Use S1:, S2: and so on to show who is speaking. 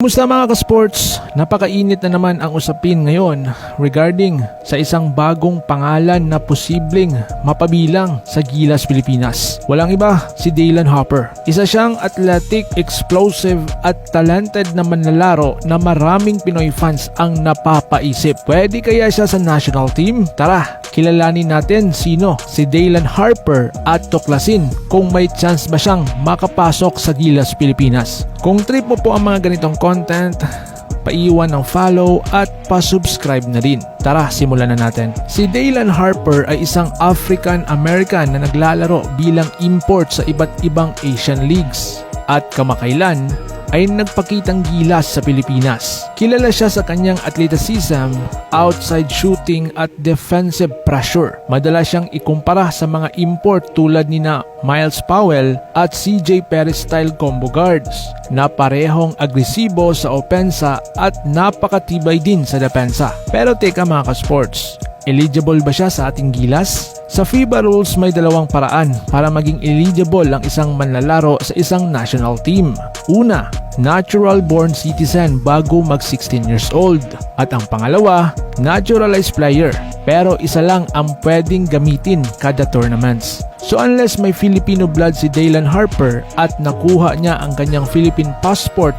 S1: Kumusta mga ka-sports? Napakainit na naman ang usapin ngayon regarding sa isang bagong pangalan na posibleng mapabilang sa Gilas Pilipinas. Walang iba, si Daylan Hopper. Isa siyang athletic, explosive at talented na manlalaro na maraming Pinoy fans ang napapaisip. Pwede kaya siya sa national team? Tara, kilalanin natin sino si Daylan Harper at tuklasin kung may chance ba siyang makapasok sa Gilas Pilipinas. Kung trip mo po ang mga ganitong content, paiwan ng follow at pa-subscribe na rin. Tara, simulan na natin. Si Daylan Harper ay isang African-American na naglalaro bilang import sa iba't ibang Asian leagues. At kamakailan ay nagpakitang gilas sa Pilipinas. Kilala siya sa kanyang athleticism, outside shooting at defensive pressure. Madalas siyang ikumpara sa mga import tulad ni na Miles Powell at CJ Perez style combo guards na parehong agresibo sa opensa at napakatibay din sa depensa. Pero teka mga ka-sports, eligible ba siya sa ating gilas? Sa FIBA rules may dalawang paraan para maging eligible ang isang manlalaro sa isang national team. Una, natural born citizen bago mag 16 years old. At ang pangalawa, naturalized player pero isa lang ang pwedeng gamitin kada tournaments. So unless may Filipino blood si Daylan Harper at nakuha niya ang kanyang Philippine passport